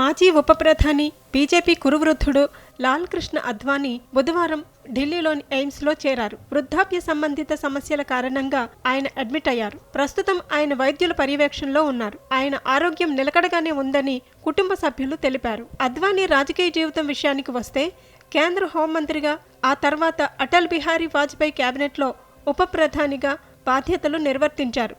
మాజీ ఉప ప్రధాని బీజేపీ కురువృద్ధుడు లాల్ కృష్ణ అద్వానీ బుధవారం ఢిల్లీలోని ఎయిమ్స్లో చేరారు. వృద్ధాప్య సంబంధిత సమస్యల కారణంగా ఆయన అడ్మిట్ అయ్యారు. ప్రస్తుతం ఆయన వైద్యుల పర్యవేక్షణలో ఉన్నారు. ఆయన ఆరోగ్యం నిలకడగానే ఉందని కుటుంబ సభ్యులు తెలిపారు. అద్వానీ రాజకీయ జీవితం విషయానికి వస్తే కేంద్ర హోంమంత్రిగా ఆ తర్వాత అటల్ బిహారీ వాజ్పేయి కేబినెట్లో ఉప ప్రధానిగా బాధ్యతలు నిర్వర్తించారు.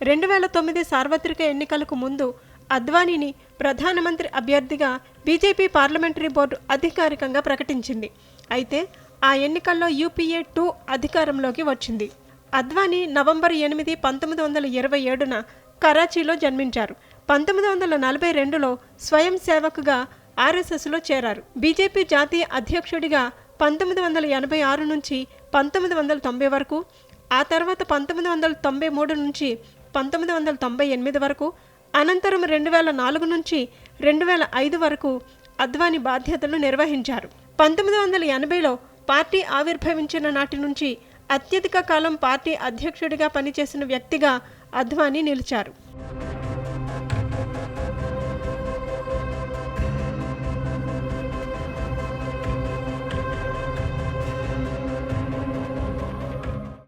రెండు వేల తొమ్మిది సార్వత్రిక ఎన్నికలకు ముందు అద్వానీని ప్రధానమంత్రి అభ్యర్థిగా బీజేపీ పార్లమెంటరీ బోర్డు అధికారికంగా ప్రకటించింది. అయితే ఆ ఎన్నికల్లో యూపీఏ టూ అధికారంలోకి వచ్చింది. అద్వానీ నవంబర్ ఎనిమిది పంతొమ్మిది వందల ఇరవై ఏడున కరాచీలో జన్మించారు. పంతొమ్మిది వందల నలభై రెండులో స్వయం సేవకుగా ఆర్ఎస్ఎస్లో చేరారు. బీజేపీ జాతీయ అధ్యక్షుడిగా పంతొమ్మిది వందల ఎనభై ఆరు నుంచి పంతొమ్మిది వందల తొంభై వరకు ఆ తర్వాత పంతొమ్మిది వందల తొంభై మూడు నుంచి పంతొమ్మిది వందల తొంభై ఎనిమిది వరకు అనంతరం రెండు వేల నాలుగు నుంచి రెండు వేల ఐదు వరకు అద్వానీ బాధ్యతలు నిర్వహించారు. పంతొమ్మిది వందల ఎనభైలో పార్టీ ఆవిర్భవించిన నాటి నుంచి అత్యధిక కాలం పార్టీ అధ్యక్షుడిగా పనిచేసిన వ్యక్తిగా అద్వానీ నిలిచారు.